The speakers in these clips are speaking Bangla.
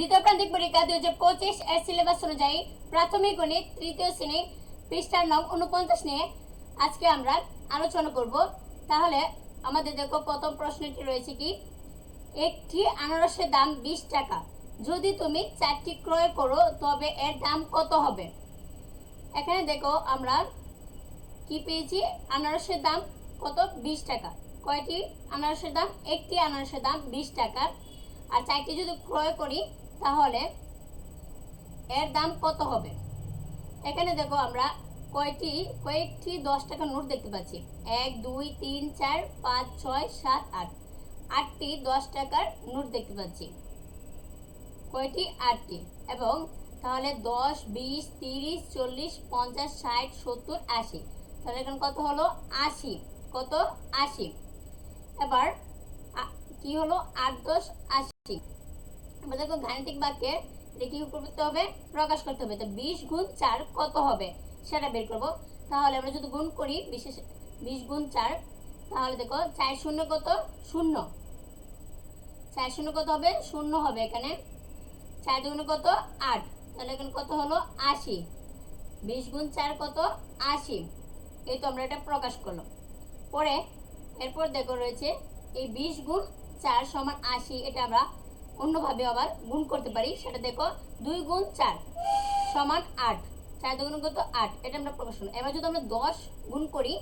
দ্বিতীয় প্রান্তিক পরীক্ষা দুই হাজার পঁচিশ এর সিলেবাস অনুযায়ী প্রাথমিক গণিত তৃতীয় শ্রেণি পৃষ্ঠার নং উনপঞ্চাশ নিয়ে আজকে আমরা আলোচনা করব। তাহলে আমাদের দেখো প্রথম প্রশ্নটি রয়েছে কি? একটি আনারসের দাম বিশ টাকা। যদি তুমি চারটি ক্রয় করো, তবে এর দাম কত হবে? এখানে দেখো আমরা কি পেয়েছি? আনারসের দাম কত? বিশ টাকা। কয়টি আনারসের দাম? একটি আনারসের দাম বিশ টাকা। আর চারটি যদি ক্রয় করি তাহলে এর দাম কত হবে? এখানে দেখো আমরা কয়টি, কয়েকটি দশ টাকার নোট দেখতে পাচ্ছি। এক, দুই, তিন, চার, পাঁচ, ছয়, সাত, আট। আটটি দশ টাকার নোট দেখতে পাচ্ছি। কয়টি? আটটি। এবং তাহলে দশ, বিশ, তিরিশ, চল্লিশ, পঞ্চাশ, ষাট, সত্তর, আশি। তাহলে এখানে কত হলো? আশি। কত? আশি। এবার কি হলো? আট, দশ, আশি। এবার দেখো গাণিতিক বাক্যে এটা কি করতে হবে, প্রকাশ করতে হবে। তো বিশ গুণ চার কত হবে? সেটা বের করব। তাহলে আমরা যদি গুণ করি বিশেষ বিশ গুণ চার, তাহলে দেখো চার শূন্য কত? শূন্য। চার শূন্য কত হবে? শূন্য হবে এখানে। চার দুগুণ কত? আট। তাহলে এখানে কত হলো? আশি। বিশ গুণ চার কত? আশি। এই তো আমরা এটা প্রকাশ করলাম। পরে এরপর দেখো রয়েছে এই বিশ গুণ চার সমান আশি, এটা আমরা অন্যভাবে আবার গুণ করতে পারি, সেটা দেখো দুই গুণ চার সমান আট। চার দুগুণ কত? আট। এটা আমরা প্রকাশ এবার যদি আমরা দশ গুণ করি,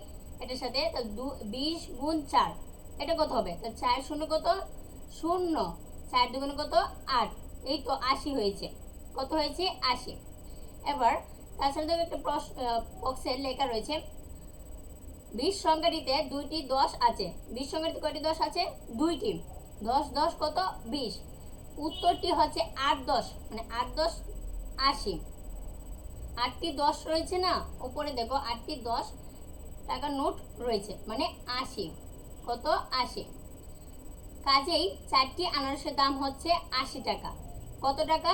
এটার সাথে দু, বিশ গুণ চার। এটা কত হবে? তাহলে চার শূন্য কত? শূন্য। চার দুগুণ কত? আট। এই তো আশি হয়েছে। কত হয়েছে? আশি। এবার তাছাড়া দেখো একটা প্রশ্ন বক্সে লেখা রয়েছে, বিশ সংখ্যাটিতে দুইটি দশ আছে। বিশ সংখ্যাটিতে কয়টি দশ আছে? দুইটি। দশ দশ কত? বিশ। উত্তরটি হচ্ছে আট দশ মানে আট দশ আশি। আটটি দশ রয়েছে না? উপরে দেখো, আটটি দশ, টাকা নোট রয়েছে মানে আশি, কত আশি? কাজেই চারটি আনারসের দাম হচ্ছে আশি টাকা। কত টাকা?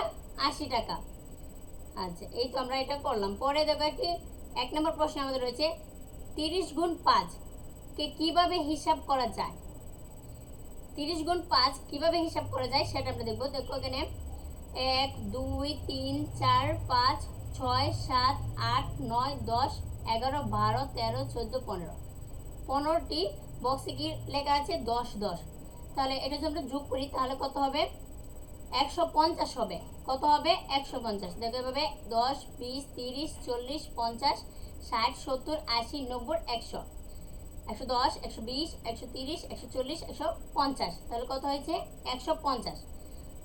আশি টাকা। আচ্ছা এই তো আমরা এটা করলাম। পরে দেখো একটি, এক নম্বর প্রশ্ন আমাদের রয়েছে, তিরিশ গুণ পাঁচ, কে কীভাবে হিসাব করা যায়? তিরিশ গুণ পাঁচ কীভাবে হিসাব করা যায় সেটা আমরা দেখব। দেখো এখানে এক, দুই, তিন, চার, পাঁচ, ছয়, সাত, আট, নয়, দশ, এগারো, বারো, তেরো, চোদ্দ, পনেরো। পনেরোটি বক্সে কি লেখা আছে? দশ দশ। তাহলে এটা যদি আমরা যোগ করি, তাহলে কত হবে? একশো পঞ্চাশ হবে। কত হবে? একশো পঞ্চাশ। দেখো এভাবে দশ, বিশ, তিরিশ, চল্লিশ, পঞ্চাশ, ষাট, সত্তর, আশি, নব্বই, একশো। একশো দশ, একশো বিশ, একশো তিরিশ, একশো চল্লিশ, একশো পঞ্চাশ। তাহলে কত হয়েছে? একশো পঞ্চাশ।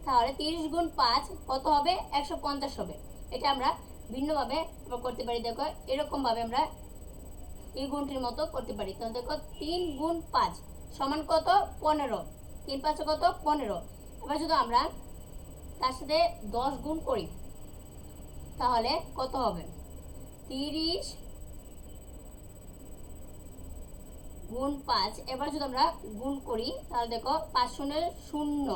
তাহলে তিরিশ গুণ পাঁচ কত হবে? একশো পঞ্চাশ হবে। এটা আমরা ভিন্নভাবে করতে পারি। দেখো, এরকমভাবে আমরা এই গুণটির মতো করতে পারি। তাহলে দেখো, তিন গুণ পাঁচ সমান কত? পনেরো। তিন পাঁচে কত? পনেরো। এবার যদি আমরা তার সাথে দশ গুণ করি, তাহলে কত হবে? তিরিশ গুণ পাঁচ। এবার যদি আমরা গুণ করি, তাহলে দেখো পাঁচ শূন্যের শূন্য।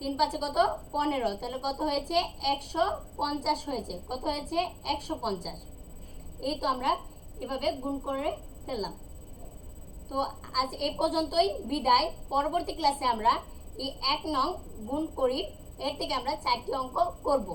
তিন পাঁচে কত? পনেরো। তাহলে কত হয়েছে? একশো পঞ্চাশ হয়েছে। কত হয়েছে? একশো পঞ্চাশ। এই তো আমরা এভাবে গুণ করে ফেললাম। তো আজ এ পর্যন্তই বিদায়। পরবর্তী ক্লাসে আমরা এই এক নং গুণ করি এর থেকে আমরা চারটি অঙ্ক করব।